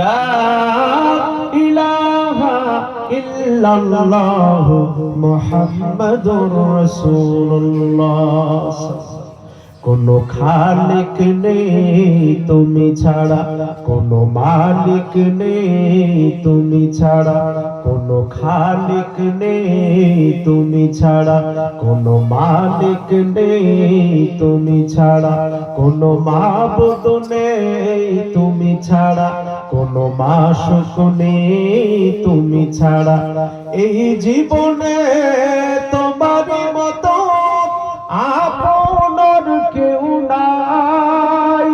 লা ইলাহা ইল্লাল্লাহ মুহাম্মাদুর রাসূলুল্লাহ। কোনো খালিক নেই তুমি ছাড়া, কোনো মালিক নেই তুমি ছাড়া, কোনো খালিক নেই তুমি ছাড়া, কোনো মালিক নেই তুমি ছাড়া, কোনো মাবুদ নেই তুমি ছাড়া। কোনো মাসুক নেই তুমি ছাড়া। এই জীবনে তোমার মতো আপনার কেউ নাই।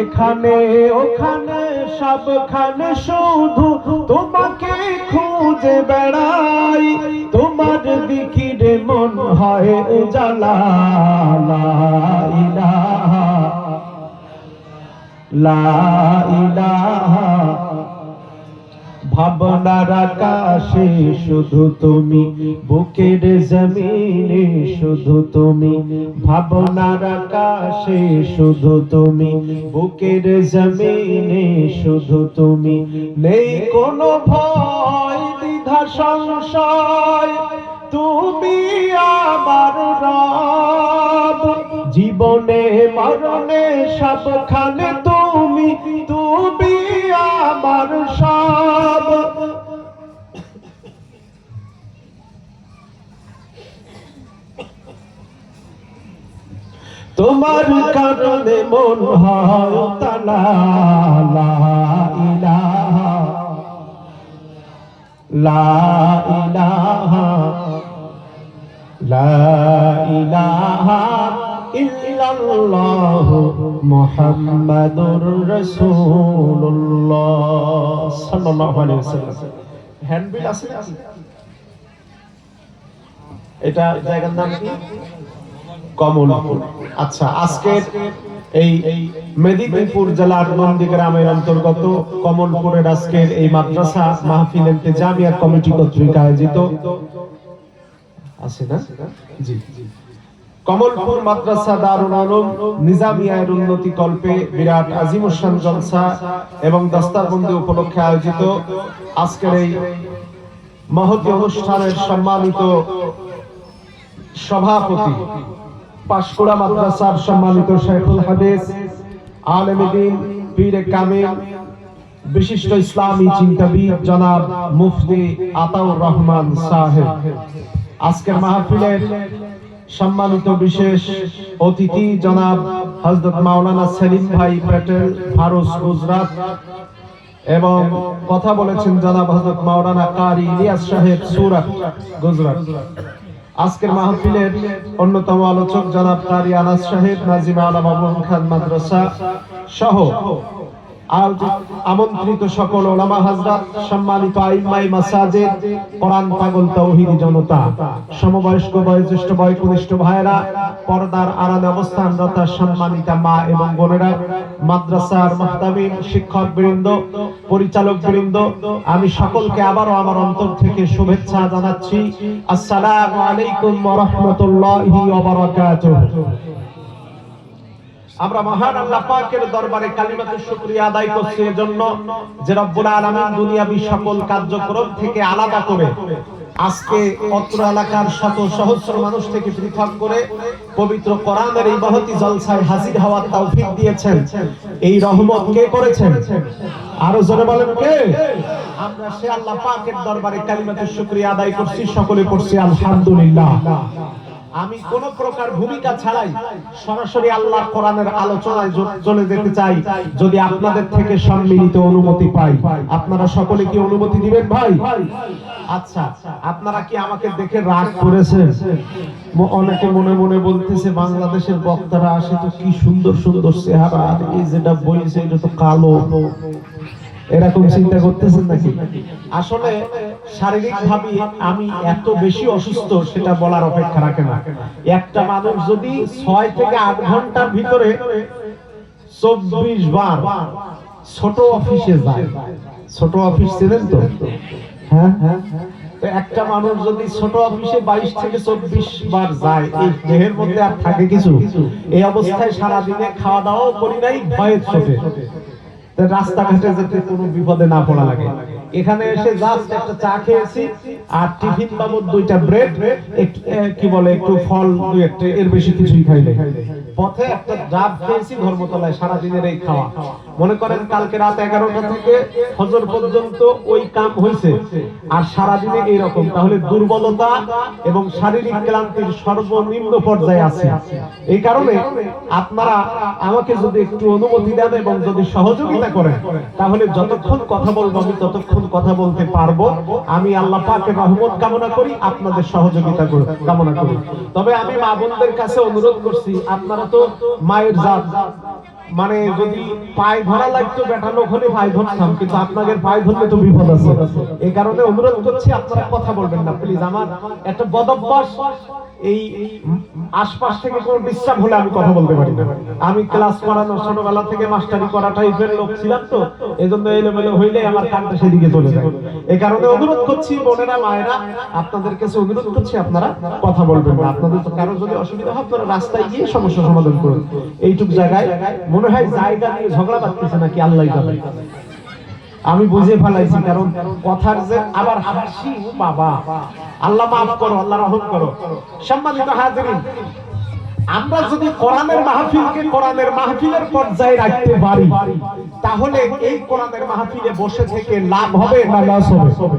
এখানে, ওখানে, সবখানে শুধু তোমাকে খুঁজে বেড়াই। তোমার দিকিরে মন হয় উজালা ভাবনার আকাশে শুধু তুমি, বুকের জমিনে শুধু তুমি, ভাবনার আকাশে শুধু তুমি, বুকের জমিনে শুধু তুমি। নেই কোনো ভয়, দ্বিধা, সংশয়, তুমি আমার রব। জীবনে মরণে সবখানে তুমি তুমি আমার সব। তোমার কারণে মন হয় তালা ইলাহা, লা ইলাহা লা ইলাহা। ইল্লাল্লাহ মুহাম্মাদুর রাসূলুল্লাহ। সাল্লাল্লাহু আলাইহি ওয়াসাল্লাম। হ্যান্ডবিল আছে এটা জায়গার নাম কি? কমলপুর। আচ্ছা আজকের এই মেদিনীপুর জেলার নন্দী গ্রামের অন্তর্গত কমলপুরের আজকের এই মাদ্রাসা মাহফিল ইন্তেজামিয়া কমিটি কর্তৃক আয়োজিত। আছে না? জি। কমলপুর মাদ্রাসা দারুল আলম নিজামিয়ার উন্নতি কল্পে বিরাট আজিমুসান জলসা এবং দস্তারবন্দি উপলক্ষে আয়োজিত আজকের এই মহতি অনুষ্ঠানের সম্মানিত সভাপতি পাশকুড়া মাদ্রাসার সম্মানিত শেখুল হাদিস আলেমদিন পীরে কামিল, বিশিষ্ট ইসলামী চিন্তাবিদ জনাব মুফতি আতাউর রহমান সাহেব। আজকের মাহফিলের সম্মানিত বিশেষ অতিথি জনাব হজরত মাওলানা সেলিম ভাই প্যাটেল ফারুস গুজরাট এবং কথা বলেছেন জনাব হজরত মাওলানা কারি ইলিয়াস সাহেব সুরাট, গুজরাট। আজকের মাহফিলের অন্যতম আলোচক জনাব কারি আনাস সাহেব, নাজিম আলম খান মাদ্রাসা সহ আমন্ত্রিত সকল ওলামা হাজরাত, সম্মানিত আইমাই মাসাজের কোরআন পাগল তৌহিদি জনতা, সমবয়স্ক, বয়োজ্যেষ্ঠ, বয়কনিষ্ঠ ভাইরা পর্দার আড়ালে অবস্থানরত সম্মানিতা মা এবং বোনেরা, মাদ্রাসার মুহতামিম শিক্ষক বৃন্দ পরিচালক বৃন্দ আমি সকলকে আবারও আমার অন্তর থেকে শুভেচ্ছা জানাচ্ছি। আসসালামু আলাইকুম ওয়া রাহমাতুল্লাহি ওয়া বারাকাতুহু। আমরা মহান আল্লাহ পাকের দরবারে শুকরিয়া আদায় করছি যে রব্বুল আলামিন সকল কার্যক্রম থেকে আলাদা করে আজকে অত্র এলাকার শত সহস্র মানুষ থেকে পৃথক করে পবিত্র কোরআনের এই মহতি জলসায় হাজির হওয়ার তৌফিক দিয়েছেন। এই রহমত কে করেছেন? আরও জোরে বলেন কে? আমরা সে আল্লাহ পাকের দরবারে কালিমাতুর শুকরিয়া আদায় করছি, সকলে করছি আলহামদুলিল্লাহ। আমি কোন প্রকার ভূমিকা ছাড়াই সরাসরি আল্লাহ কোরআনের আলোচনায় চলে যেতে চাই। যদি আপনাদের থেকে সম্মিলিত অনুমতি পাই। আপনারা সকলে কি অনুমতি দিবেন ভাই? আচ্ছা আপনারা কি আমাকে দেখে রাগ করেছেন? অনেকে মনে মনে বলতেছে, বাংলাদেশের বক্তারা আসে তো কি সুন্দর সুন্দর চেহারা এই যেটা বলছে, এটা তো কালো। এরকম চিন্তা করতেছেন নাকি? আসলে শারীরিক ভাবে আমি এত বেশি অসুস্থ সেটা বলার অপেক্ষা রাখে না। একটা মানুষ যদি ছয় থেকে আট ঘণ্টার ভিতরে চব্বিশ বার ছোট অফিসে যায়। ছোট অফিস ছিলেন তো? হ্যাঁ? হ্যাঁ একটা মানুষ যদি ছোট অফিসে বাইশ থেকে চব্বিশ বার যায়, এই দেহের মধ্যে আর থাকে কিছু? এই অবস্থায় সারাদিনে খাওয়া দাওয়াও করি নাই, ভয়ের তো রাস্তাঘাটে যেতে কোনো বিপদে না পড়া লাগে। এখানে এসে জাস্ট একটা চা খেয়েছি আর টিফিন বাবদ দুইটা ব্রেড কি বলে, একটু ফল দুই একটা এর বেশি কিছুই খাইলে পথে একটা ডাব খেয়েছি ধর্মতলায় সারা দিনের এই খাওয়া। মনে করেন কালকে রাত এগারোটা থেকে ফজর পর্যন্ত ওই কাম হয়েছে। আর সারা দিনে এইরকম। তাহলে দুর্বলতা এবং শারীরিক ক্লান্তির সর্বনিম্ন পর্যায়ে আছে। এই কারণে আপনারা আমাকে যদি একটু অনুমতি দেন এবং যদি সহযোগিতা করেন, তাহলে যতক্ষণ কথা বলব আমি ততক্ষণ কথা বলতে পারব। আমি আল্লাহ পাকের রহমত কামনা করি, আপনাদের সহযোগিতা কামনা করি। তবে আমি মা বোনদের কাছে অনুরোধ করছি, আপনারা তো মায়ের জাত। মানে যদি পায়ে ধরা লাগতো, বেটা লোক হলে পায়ে ধরতাম, কিন্তু আপনাদের পায়ে ধরলে তো বিপদ আছে। এই কারণে অনুরোধ করছি, আপনারা কথা বলবেন না। প্লিজ, আমার একটা বদভ্যাস এই আশপাশ থেকে কোনো ডিস্টার্ব হলে আমি কথা বলতে পারি না। আমি ক্লাস করানো ছোটবেলা থেকে মাস্টারি করা টাইপের লোক ছিলাম তো এই জন্য এলোমেলো হইলে আমার কানটা সেদিকে চলে যায়। এই কারণে অনুরোধ করছি বোনেরা, মায়েরা, আপনাদের কাছে অনুরোধ করছি আপনারা কথা বলবেন না। আপনাদের তো কারও যদি অসুবিধা হয়, আপনারা রাস্তায় গিয়ে সমস্যা সমাধান করুন। এইটুক জায়গায় মনে হয় জায়গা নিয়ে ঝগড়া পাচ্ছে নাকি আল্লাহ জানে। আমি বুঝে ফেলাইছি কারণ কথার যে আবার হাসি বাবা। আল্লাহ মাফ করো আল্লাহ রহম করো। সম্মানিত হাজিরিন আমরা যদি কোরআনের মাহফিলকে কোরআনের মাহফিলের পর্যায়ে রাখতে পারি তাহলে এই কোরআনের মাহফিলে বসে থেকে লাভ হবে না লস হবে?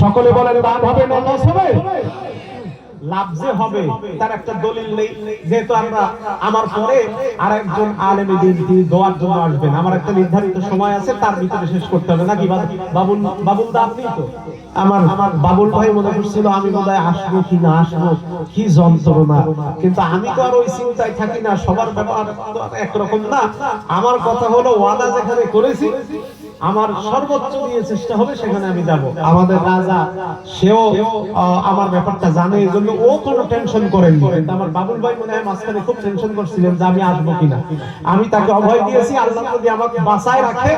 সকলে বলেন লাভ হবে না লস হবে? লাভ যে হবে, তার একটা দলিল নেই। যেহেতু আমরা আমার পরে আর একজন আলেমে দিন তিনি দোয়ার জন্য আসবেন। আমার একটা নির্ধারিত সময় আছে, তার ভিতরে শেষ করতে হবে। নাকি বাবুল বাবুল দা আপনি তো? আমার আমার বাবুল ভাই মনে করছিল, আমি বোধহয় আসব কি না আসব, কি যন্ত্রণা। কিন্তু আমি তো আর ওই চিন্তায় থাকি না, সবার ব্যাপার একরকম না। আমার কথা হলো, ওয়াদা যেখানে করেছি আমার সর্বোচ্চ দিয়ে চেষ্টা হবে সেখানে আমি যাব। আমাদের রাজা সেও আমার ব্যাপারটা জানে এই জন্য ও কোনো টেনশন করেনি। কিন্তু আমার বাবুল ভাই মনে হয় মাঝখানে খুব টেনশন করছিলেন যে আমি আসব কিনা। আমি তাকে অভয় দিয়েছি আল্লাহ যদি আমাকে বাঁচায় রাখে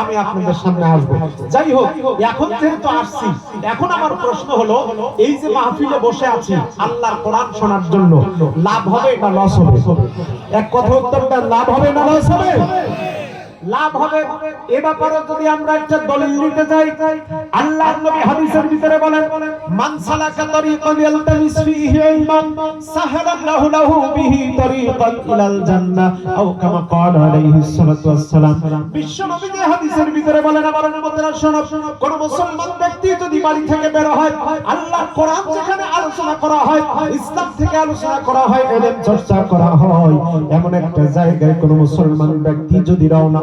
আমি আপনাদের সামনে আসব। যাই হোক এখন যেহেতু আসছি এখন আমার প্রশ্ন হলো এই যে মাহফিলে বসে আছি আল্লাহর কোরআন শোনার জন্য লাভ হবে না লস হবে? এক কথা উত্তরটা লাভ হবে না লস হবে? লাভ হবে। এ ব্যাপারে যদি আমরা একটা দলিল নিতে যাই আল্লাহর নবী হাদিসের ভিতরে বলেন, মান সালাকা তরিকান ইয়ালতামিস ফীহি ইলমান সাহালাল্লাহু লাহু বিহি তরিকান ইলাল জান্নাহ। আও কামা ক্বালা আলাইহিস সালাতু ওয়াস সালাম বিশ্ব নবী যে হাদিসের ভিতরে বলেন, আমার উম্মতেরা শোনো, কোন মুসলমান ব্যক্তি যদি বাড়ি থেকে বের হয়, আল্লাহর কোরআন যেখানে আলোচনা করা হয়, ইসলাম থেকে আলোচনা করা হয়, এলেম চর্চা করা হয়। এমন একটা জায়গায় কোন মুসলমান ব্যক্তি যদি রওনা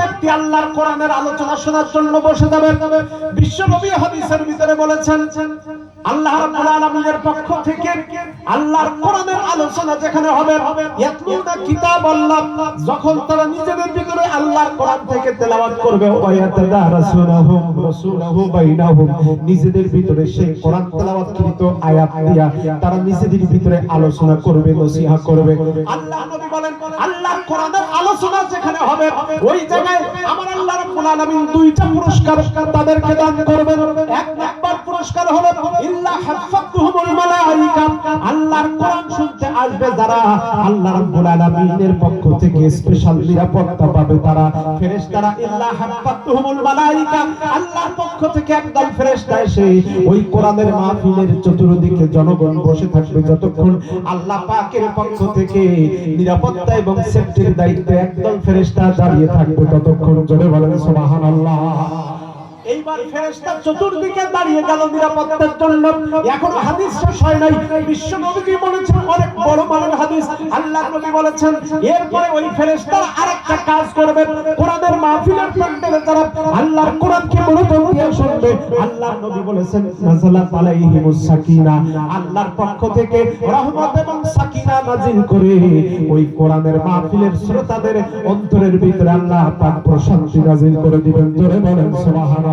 ব্যক্তি আল্লাহর কোরআনের আলোচনা শোনার জন্য বসে যাবে বিশ্ব নবী হাদিসের ভিতরে বলেছেন, আল্লাহ রাব্বুল আলামিনের পক্ষ থেকে আল্লাহর কোরআনের আলোচনা যেখানে হবে, ইয়াতলুনা কিতাবাল্লাহ, যখন তারা নিজেদের ভিতরে আল্লাহর কোরআন থেকে তেলাওয়াত করবে ওয়া ইয়াতাদারাসুনাহু রাসূলুহু বাইনাহুম, নিজেদের ভিতরে সেই কোরআন তেলাওয়াতকৃত আয়াত দিয়া তারা নিজেদের ভিতরে আলোচনা করবে নসিহত করবে। আল্লাহ নবী বলেন, আল্লাহর কোরআনের আলোচনা যেখানে হবে, ওই জায়গায় আমার আল্লাহ রাব্বুল আলামিন দুইটা পুরস্কার তাদেরকে দান করবেন। এক নাম্বার পুরস্কার হলো ইল্লা হাফাতুহুমুল মালাইকা। আল্লাহর কোরআন শুনতে আসবে যারা। আল্লাহ রাব্বুল আলামিনের পক্ষ থেকে স্পেশাল নিরাপত্তা পাবে তারা। ফেরেশতারা ইল্লা হাফাতুহুমুল মালাইকা। আল্লাহর পক্ষ থেকে একদল ফেরেশতা এসে ওই কোরআনের মাহফিলের চতুর্দিকে জনগণ বসে থাকবে যতক্ষণ আল্লাহ পাকের পক্ষ থেকে নিরাপত্তা এবং সেফটির দায়িত্বে একদল ফেরেশতা দাঁড়িয়ে থাকবে ততক্ষণ জোরে বলেন সুবহানাল্লাহ। এইবার ফেরেশতা চতুর্দিকে দাঁড়িয়ে গেল নিরাপত্তার জন্য। এখনও হাদিস শেষ হয় নাই। বিশ্ব নবীজি বলেছেন, অনেক বড় মানের হাদিস। আল্লাহ নবী বলেছেন, এরপরে ওই ফেরেশতা আরেকটা কাজ করবে। কোরআনের মাহফিলের প্যান্ডেলে যারা আল্লাহর কোরআনকে মনোযোগ দিয়ে শুনবে আল্লাহর নবী বলেছেন, নাযালাত আলাইহিমুস সাকিনা। আল্লাহর পক্ষ থেকে রহমত এবং সাকিনা নাজিল করে ওই কোরআনের মাহফিলের শ্রোতাদের অন্তরের ভিতরে আল্লাহ পাক প্রশান্তি নাজিল করে দিবেন। জোরে বলেন, সুবহানাল্লাহ।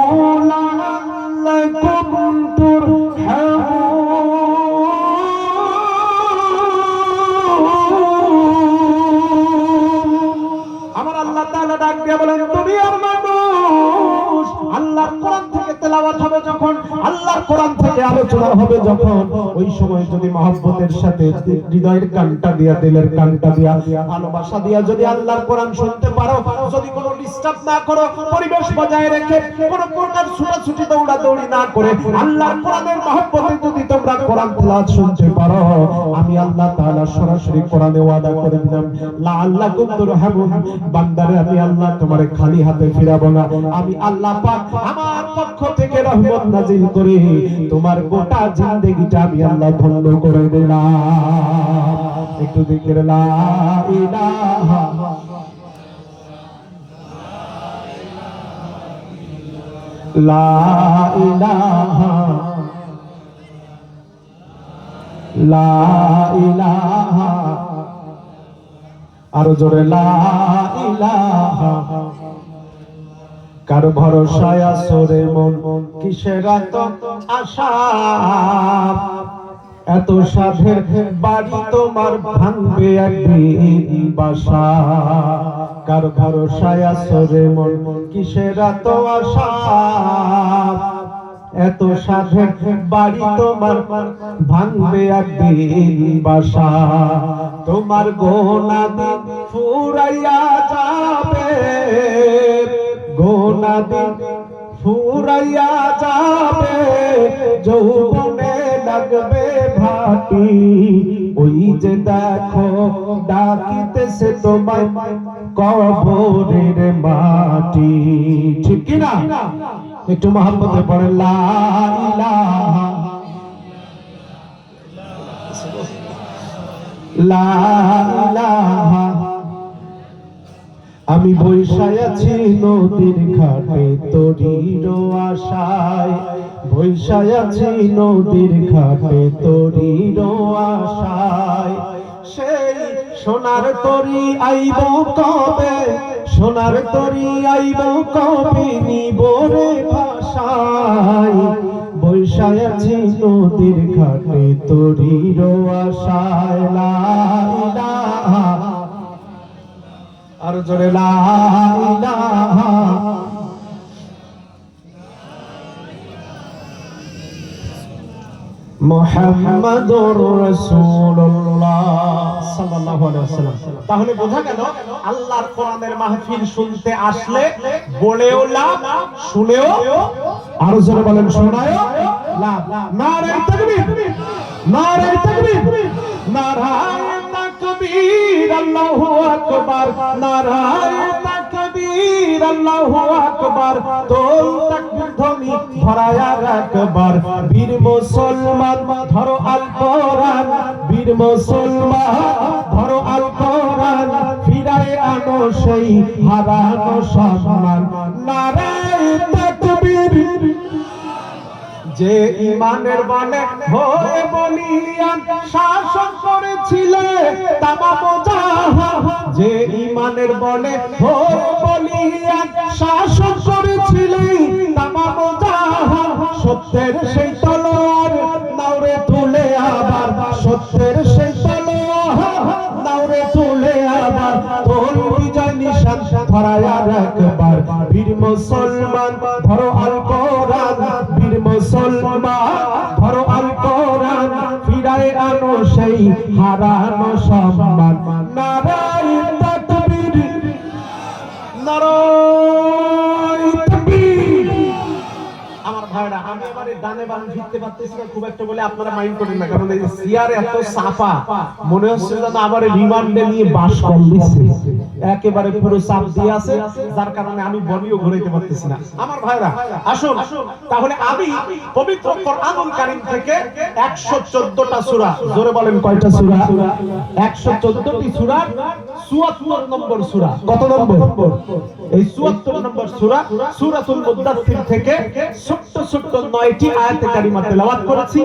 কোরআন থেকে আলোচনা হবে যখন ওই সময় যদি মহব্বতের সাথে হৃদয়ের কানটা দিয়া, দিলের কানটা দিয়া, ভালোবাসা দিয়া যদি আল্লাহর কোরআন শুনতে পারো, যদি কোনো ডিস্টার্ব না করো, পরিবেশ বজায় রেখে কোনো প্রকার ছুটাছুটি দৌড়া দৌড়ি না করে আল্লাহর কোরআনের মহব্বতে যদি তোমরা কোরআন তেলাওয়াত শুনতে পারো, আমি আল্লাহ তাআলা সরাসরি কোরআনে ওয়াদা করে দিলাম। লা আল্লাকুম তুরহামুন বান্দারে, আমি আল্লাহ তোমারে খালি হাতে ফিরাবো না। আমি আল্লাহ পাক আমার পক্ষ থেকে রহমত নাজিল করে। তোমার গোটা জিন্দেগিটা আমি আল্লাহ ধন্য করে দিলাম। একটু ইলাহা। আরও জোরে লা ইলাহা। কার ভরসায় আসরে মন? কিসের এত আশা? এত সাধের বাড়ি তোমার ভাঙবে একদিন বাসা। কার ভরসায় আসরে মন? কিসের এত আশা? এত সাধের বাড়ি তোমার ভাঙবে একদিন বাসা। তোমার গোনা দিন ফুরাইয়া যাবে। লাগবে ভাটি। ওই যে দেখো, ডাকিতেছে তোমায় কবরের মাটি। ঠিক না একটু মহাব্বতে পড়ে লা ইলাহা লা ইলাহা আমি বৈশায় আছি নদীর ঘাটে, তরির আশায়। বৈশায় আছি নদীর ঘাটে, তরির আশায়। সেই সোনার তরি আইব কবে? সোনার তরি আইব কবে নিবরে ভাষায়? বৈশায় আছি নদীর ঘাটে, তরির আশায়। লা আর জোরে তাহলে বোঝা গেল আল্লাহর কোরআনের মাহফিল শুনতে আসলে বলেও লাভ শুনেও আরও জোরে বলেন, শোনায়ও লাভ। নারে তাকবীর নারে তাকবীর, নারায়ে তাকবীর, আল্লাহু আকবার। নারায়ে তাকবীর, আল্লাহু আকবার। তোল তাকবীর ধ্বনি ধরায়া রাখবার। বীর মুসলমান, ধরো আল কোরআন। বীর মুসলমান, ধরো আল কোরআন। ফিরায় আনো সেই হারানো সম্মান। নারায়ে তাকবীর যে ইমানের বলে হয়ে বলিয়ান শাসন করেছিলে তামাম জাহান যে ইমানের বলে হয়ে বলিয়ান শাসন করেছিলে তামাম জাহান সত্যের সেই তলোয়ার নাওরে তুলে আবার, সত্যের সেই তলোয়ার নাওরে তুলে আবার। তোর বিজয় নিশান ধরায়া রাখবার বীর মুসলমান, ধরো বীর মুসলমান ধরো আল কোরআন ফিরায় আনো সেই হারানো সম্মান। তাকবীর তাকবীর। আমার ভাইরা, আমি আমার ডানে বাম ফিরতে পারতেছি না, খুব একটা বলে আপনারা মাইন্ড করেন না, কারণ এই এত সাফা, মনে হচ্ছে যেন আমার রিমান্ডে নিয়ে বাস কম একেবারে পুরো চাপ দিয়ে আছে, যার কারণে আমি বডিও ঘুরাইতে পারতেছি না। আমার ভাইরা, আসুন, তাহলে আমি পবিত্র কোরআনুল কারীম থেকে 114টা সূরা, জোরে বলেন কয়টা সূরা? 114টি সূরা 74 নম্বর সূরা। কত নম্বর? এই 74 নম্বর সূরা, সূরাতুল মুদাথ্থির থেকে ছোট্ট ছোট্ট 9টি আয়াতে কারিমা তেলাওয়াত করেছি।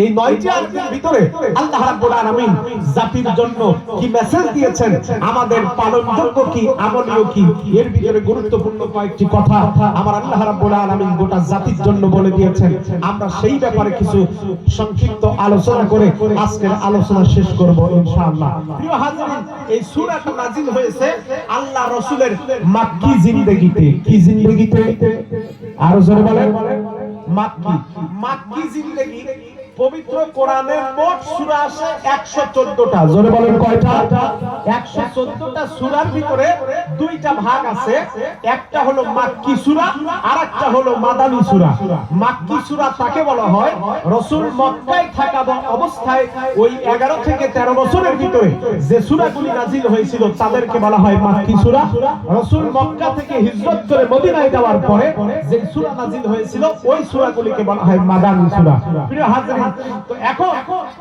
এই নয়টি আয়াতের ভিতরে আল্লাহ রাব্বুল আলামিন জাতির জন্য কি মেসেজ দিয়েছেন? আমাদের পালনযোগ্য কি, আমলীয় কি? এর ভিতরে গুরুত্বপূর্ণ কয়েকটি কথা আমার আল্লাহ রাব্বুল আলামিন গোটা জাতির জন্য বলে দিয়েছেন। আমরা সেই ব্যাপারে কিছু সংক্ষিপ্ত আলোচনা করে আজকের আলোচনা শেষ করব ইনশাআল্লাহ। প্রিয় হাজিরিন, এই সূরাটা নাজিল হয়েছে আল্লাহ রাসূলের মাক্কি জিন্দেগিতে। কি জিন্দেগিতে? আরও জোরে বলেন। মাক্কি। মাক্কি জিন্দেগি পবিত্র কোরআনের মোট সূরা আছে 114টা জোরে বলেন কয়টা? 114টা সূরার ভিতরে দুইটা ভাগ আছে। একটা হলো মাক্কি সূরা আর একটা হলো মাদানী সূরা। মাক্কি সূরা তাকে বলা হয় রাসূল মক্কায় থাকা অবস্থায় ওই 11 থেকে 13 বছরের ভিতরে যে সূরাগুলি নাজিল হয়েছিল তাদেরকে বলা হয় মাক্কি সূরা। রাসূল মক্কা থেকে হিজরত করে মদিনায় যাওয়ার পরে যে সূরা নাজিল হয়েছিল ওই সূরাগুলিকে বলা হয় মাদানী সূরা। প্রিয় হাজিরিন তো এখন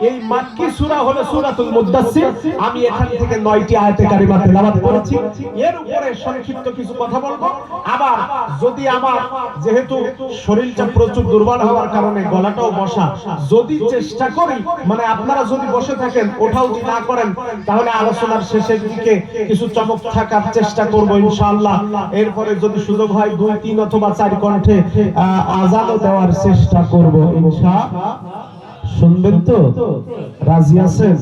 এই মাক্কি সূরা হলো সূরাতুল মুদাসসির। আমি এখান থেকে 9টি আয়াতে কারিমা তেলাওয়াত করেছি এর উপরে সংক্ষিপ্ত কিছু যদি চেষ্টা করি মানে আপনারা যদি বসে থাকেন, ওঠাও যদি না করেন, তাহলে আলোচনার শেষের দিকে কিছু চমক থাকার চেষ্টা করব ইনশাআল্লাহ। এরপরে যদি সুযোগ হয়, দুই, তিন অথবা চার কণ্ঠে আজানও দেওয়ার চেষ্টা করব ইনশাআল্লাহ শুনবেন তো? রাজি আছেন?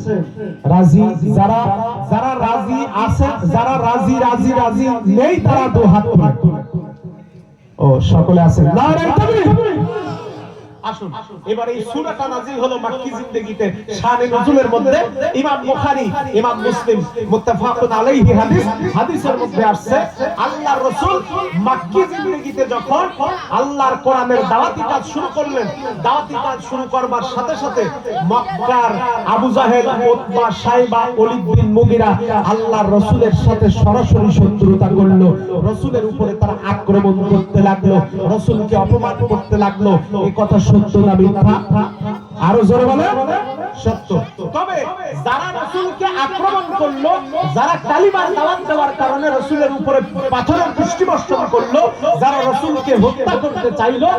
রাজি যারা যারা রাজি আছেন, যারা রাজি রাজি রাজি নেই, তারা দু হাত ও, সকলে আছেন। তাকবীর আসুন। এবার এই সূরাটা নাযিল হলো মাক্কি জিন্দেগিতে শানে নজুলের মধ্যে। ইমাম বুখারী ইমাম মুসলিম মুত্তাফাকুন আলাইহি হাদিস হাদিসের মধ্যে আসছে আল্লাহর রাসূল মাক্কি জিন্দেগিতে যখন আল্লাহর কোরআনের দাওয়াতি কাজ শুরু করলেন দাওয়াতি কাজ শুরু করবার সাথে সাথে মক্কার আবু জাহেল উতবা সাইবা ওলীদ বিন মুগিরা আল্লাহর রাসূলের সাথে সরাসরি শত্রুতা করল। রাসূলের উপরে তারা আক্রমণ করতে লাগল রাসূলকে অপমান করতে লাগল। এই কথা সত্য না মিথ্যা। আরও জোরে বলে? সত্য। তবে যারা রাসূলকে আক্রমণ করল, যারা কালিমার দাওয়াত দেওয়ার কারণে রাসূলের উপরে পাথরের করল, যারা রাসূলকে হত্যা করতে চাইলো,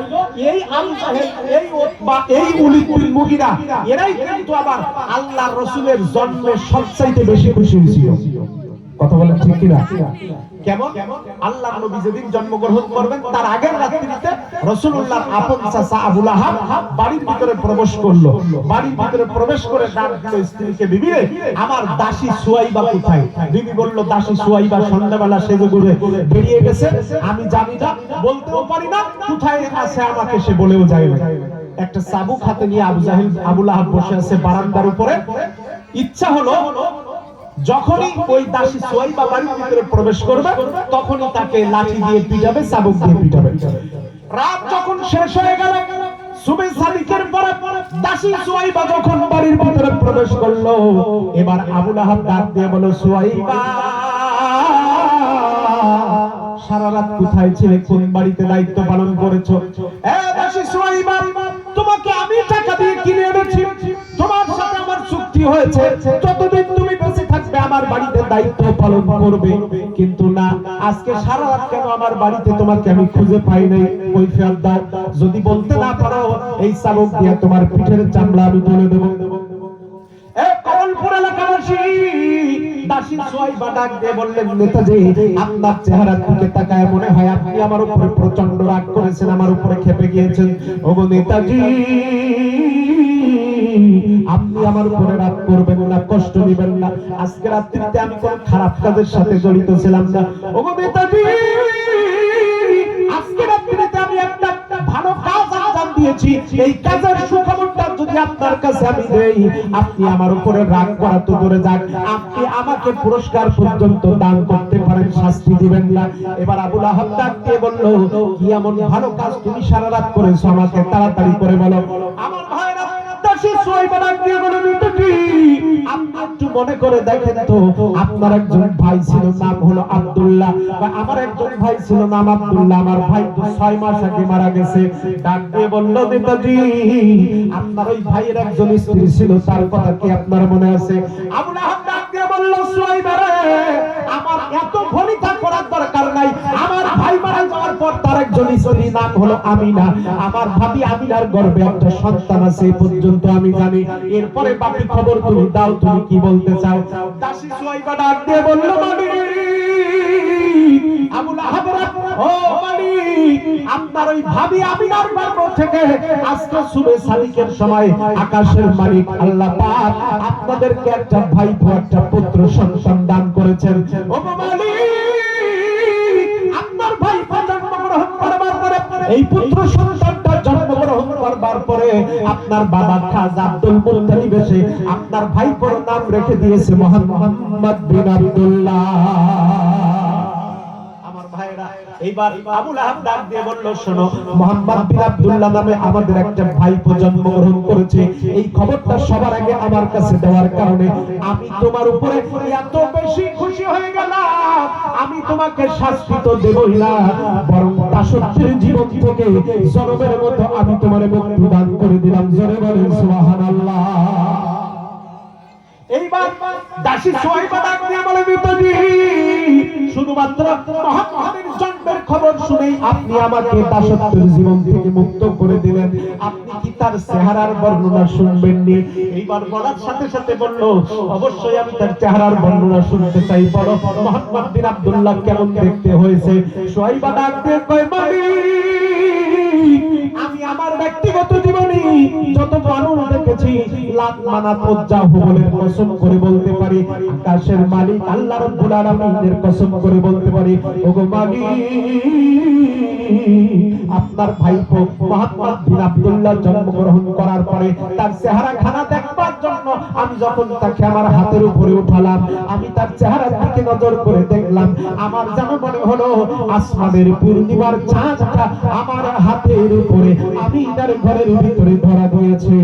এই এই এই বিন মুগিরা, এরাই কিন্তু আবার আল্লাহর রাসূলের জন্মে সবচাইতে বেশি খুশি হয়েছিল। কথা বলেন ঠিক কিনা? কেমন? আল্লাহ নবী যেদিন জন্মগ্রহণ করবেন, তার আগের রাত্রিতে রাসূলুল্লাহর আপন চাচা আবু লাহাব বাড়ির ভিতরে প্রবেশ করল। বাড়ির ভিতরে প্রবেশ করে ডাক দিল স্ত্রীকে বিবি আমার দাসী সুয়াইবা কোথায়? বিবি বলল, দাসী সুয়াইবা সন্ধ্যাবেলা সেজে গুজে বেরিয়ে গেছে। আমি জানি না, বলতেও পারি না, কোথায় আছে আমাকে সে বলেও যায় না। একটা চাবুক হাতে নিয়ে আবু জাহিল আবু লাহাব বসে আছে বারান্দার উপরে। ইচ্ছা হলো যখনই ওই দাসী সোয়াইবা বাড়ির ভিতরে প্রবেশ করবে, তখনই তাকে লাঠি দিয়ে পিটাবে চাবুক দিয়ে পিটাবে। রাত যখন শেষ হয়ে গেল সুবে সাদিকের পরে দাসী যখন বাড়ির ভিতরে প্রবেশ করল, এবার ডাক দিয়ে বলো সুয়াইবা সারা রাত কোথায় ছিলে? কোন বাড়িতে দায়িত্ব পালন করেছ? এ দাসী তোমাকে আমি টাকা দিয়ে কিনে এনেছি। তোমার সাথে আমার চুক্তি হয়েছে। যতদিন তুমি বেঁচে আমার বাড়িতে দায়িত্ব পালন করবে। কিন্তু না, আজকে সারা রাত কেন আমার বাড়িতে তোমাকে আমি খুঁজে পাই নাই? ওই ফেল দাও যদি বলতে না পারো, এই চাবুক দিয়ে তোমার পিঠের চামড়া আমি তুলে দেবো। আমার উপরে প্রচণ্ড রাগ করেছেন, আমার উপরে খেপে গিয়েছেন। ওগো নেতাজি আপনি আমার উপরে রাগ করবেন না, কষ্ট নেবেন না। আজকে রাত্রিতে আমি কোন খারাপ কাজের সাথে জড়িত ছিলাম না। ওগো নেতাজি, আজকে রাত্রিতে আমি একটা ভালো কাজ আঞ্জাম দিয়েছি। এই কাজের সুখবরটা যদি আপনার কাছে আমি দেই, আপনি আমার উপরে রাগ করা তো দূরে যাক। আপনি আমাকে পুরস্কার পর্যন্ত দান করতে পারেন, শাস্তি দিবেন না। এবার আবুল আহাব ডাক দিয়ে বলল, কি এমন ভালো কাজ তুমি সারা রাত করেছ? আমাকে তাড়াতাড়ি করে বলো। আমার মনে করে দেখেন তো, আপনার একজন ভাই ছিল নাম হলো বা আমার একজন ভাই ছিল নাম আমার ভাই তো ছয় মাস আগে মারা গেছে। ডাক দিয়ে বলল নেতাজি আপনার ওই ভাইয়ের একজন স্ত্রী ছিল, তার কথা কি আপনার মনে আছে? আহাব ডাক দিয়ে বলল আমার এত ভনিতা করার দরকার যাওয়ার পর তার একজন স্ত্রী নাম হলো আমিনা। আমার ভাবি আমিনার একটা সন্তান আছে পর্যন্ত আমি জানি। এরপরে খবর তুমি দাও, তুমি কি বলতে চাও? দাসী ডাক দিয়ে সুবে সময় আকাশের আল্লাহ আপনাদেরকে একটা ভাইপো, একটা পুত্র সন্তান দান করেছেন। ও মালিক এই পুত্র সন্তানটা জন্মগ্রহণ করবার পরে আপনার বাবা খাজা আব্দুল মুত্তালিব এসে আপনার ভাইপোর নাম রেখে দিয়েছে মোহাম্মদ বিন আব্দুল্লাহ। আমার ভাইরা এইবার আবুল আহাব ডাক দিয়ে বলল, শোনো, মোহাম্মদ বিন আব্দুল্লাহ নামে আমাদের একটা জন্মগ্রহণ করেছে। এই খবরটা সবার আগে আমার কাছে দেওয়ার কারণে আমি তোমার উপরে এত বেশি খুশি হয়ে গেলাম। আমি তোমাকে শাস্তি তো দেবই না, বরং দাসত্বের জীবন থেকে জনমের মতো আমি তোমার মুক্তি দান করে দিলাম। জোরে বলে সুবহানাল্লাহ। এইবার দাসী সোয়াইবা ডাক দিয়ে বলে নেতাজি শুধুমাত্র মোহাম্মদের জন্মের খবর শুনেই আপনি আমাকে দাসত্বের জীবন থেকে মুক্ত করে দিলেন। আপনি কি তার চেহারার বর্ণনা শুনবেননি? এইবার বলার সাথে সাথে বলল, অবশ্যই আমি তার চেহারার বর্ণনা শুনতে চাই। বলো মোহাম্মদ বিন আব্দুল্লাহ কেমন দেখতে হয়েছে? সোয়াইবা ডাক দিয়ে, কয় মালিক দেখেছি লাখ মানা পজ্জা হুবলের কসম করে বলতে পারি, আকাশের মালিক আল্লাহ রাব্বুল আলামিনের কসম করে বলতে পারি, ওগো মালিক, আপনার ভাইপো মোহাম্মদ বিন আব্দুল্লাহ জন্মগ্রহণ করার পরে তার চেহারা খানা দেখবার জন্য আমি যখন তাকে আমার হাতের উপরে উঠালাম, আমি তার চেহারার দিকে নজর করে দেখলাম, আমার যেন মনে হলো আসমানের পূর্ণিমার চাঁদটা আমার হাতের উপরে, আমি তার ঘরের ভিতরে ধরা দিয়েছে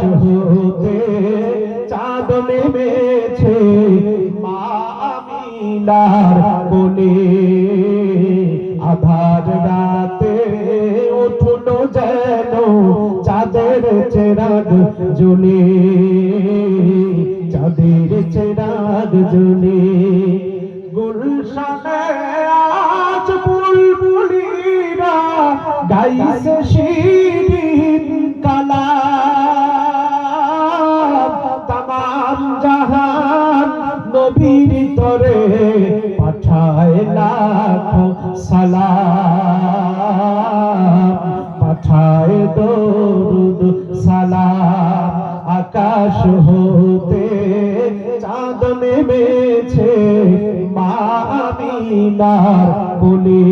হতে চাঁদ নেমেছে, মা আমিনার কোলে আধার রাতে উঠল যেন চাঁদের চেরাগ জ্বলে চাঁদের চেরাগ জ্বলে গুলশানে আজ বুলবুলিরা গাইছে শিরিন সালাম। পাঠায় দরুদ সালাম। আকাশ হতে চাঁদ নেমেছে মা আমিনার কোলে।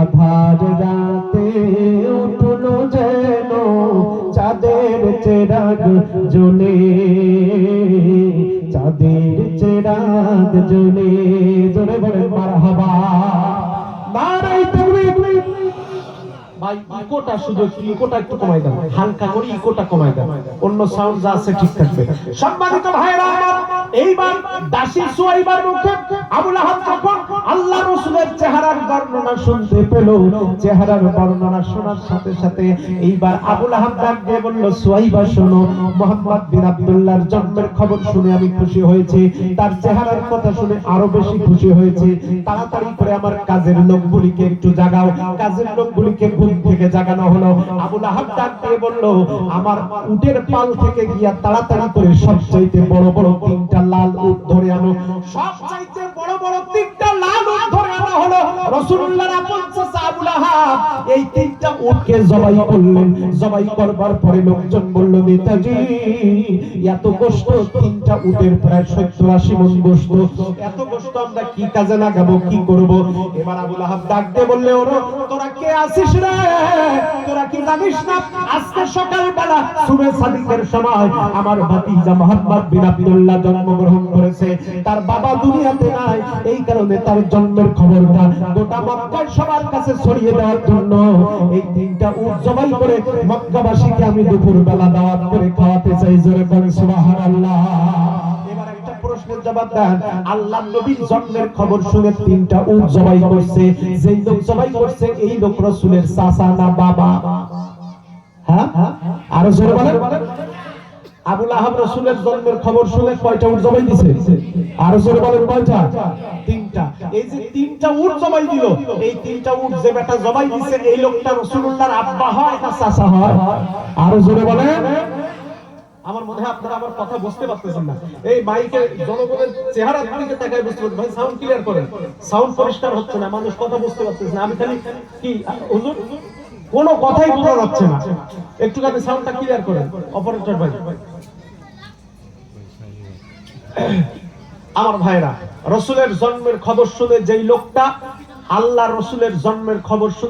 আধার রাতে উঠল যেন চাঁদের চেরাগ জ্বলে চাঁদের চেরাগ জ্বলে জোরে বলে ইকোটা শুধু ইকোটা একটু কমাই দেন। হালকা করে ইকোটা কমাই দেন। অন্য সাউন্ড যা আছে ঠিক থাকবে। সম্মানিত ভাইরা এইবার দাসী সুয়াইবার মুখে আবুল আহাদ যখন আল্লাহ রাসূলের চেহারার বর্ণনা শুনতে পেল। চেহারার বর্ণনা শোনার সাথে সাথে এইবার আবুল দিয়ে বলল সুয়াইবা শোনো, মোহাম্মদ বিন আব্দুল্লাহর জন্মের খবর শুনে আমি খুশি হয়েছি। তার চেহারার কথা শুনে আরও বেশি খুশি হয়েছি। তাড়াতাড়ি করে আমার কাজের লোকগুলিকে একটু জাগাও। কাজের লোকগুলিকে ঘুম থেকে জাগানো হলো। আবুল আহাব দিয়ে বলল, আমার উটের পাল থেকে গিয়া তাড়াতাড়ি করে সবচাইতে বড় বড় তিনটা লাল উট ধরে আনো। সবচাইতে হলো আপন এই তিনটা উটকে জবাই করলেন। জবাই করবার পরে লোকজন বলল, নেতাজি, এত গোশত তিনটা উটের প্রায় 70 80 মণ গোশত এত গোশত আমরা কি কাজে লাগাবো, কি করব? এবার আবুল আহাব ডাক দিয়ে বললে, ওরে, তোরা কে আসিস রে? তোরা কি জানিস না? আজকে সকাল বেলা সুবে সাদিকের সময় আমার ভাতিজা মোহাম্মদ বিন আব্দুল্লাহ জন্মগ্রহণ করেছে। তার বাবা দুনিয়াতে নাই। এই কারণে তার জন্মের খবরটা গোটা মক্কায় সবার কাছে ছড়িয়ে দেওয়ার জন্য এই তিনটা উট জবাই করে মক্কাবাসীকে আমি দুপুর বেলা দাওয়াত করে খাওয়াতে চাই, জোরে বলে সুবহানাল্লাহ। আল্লাহ নবীর জন্মের খবর শুনে তিনটা উট করছে। লোক করছে, এই লোক বাবা? হ্যাঁ? আরও জোরে বলেন। আবুল আহাব রসুলের জন্মের খবর শুনে কয়টা দিছে? আরও বলেন কয়টা? তিনটা। এই যে তিনটা দিল, এই তিনটা যে বেটা দিছে, এই লোকটা রসুলুল্লাহর আব্বা হয় না চাচা হয়? আরও আমার মনে হয় আপনারা আমার কথা বুঝতে পারতেছেন না। এই মাইকে জনগণের চেহারার দিকে তাকায় বুঝতে ভাই সাউন্ড ক্লিয়ার করেন। সাউন্ড পরিষ্কার হচ্ছে না, মানুষ কথা বুঝতে পারতেছে না। আমি খালি কি, হুজুর, কোনো কথাই বোঝা যাচ্ছে না। একটুখানি সাউন্ডটা ক্লিয়ার করেন। অপারেটর ভাই আমার ভাইরা রসুলের জন্মের খবর শুনে যেই লোকটা আল্লাহ রসুলের জন্মের খবর শুনে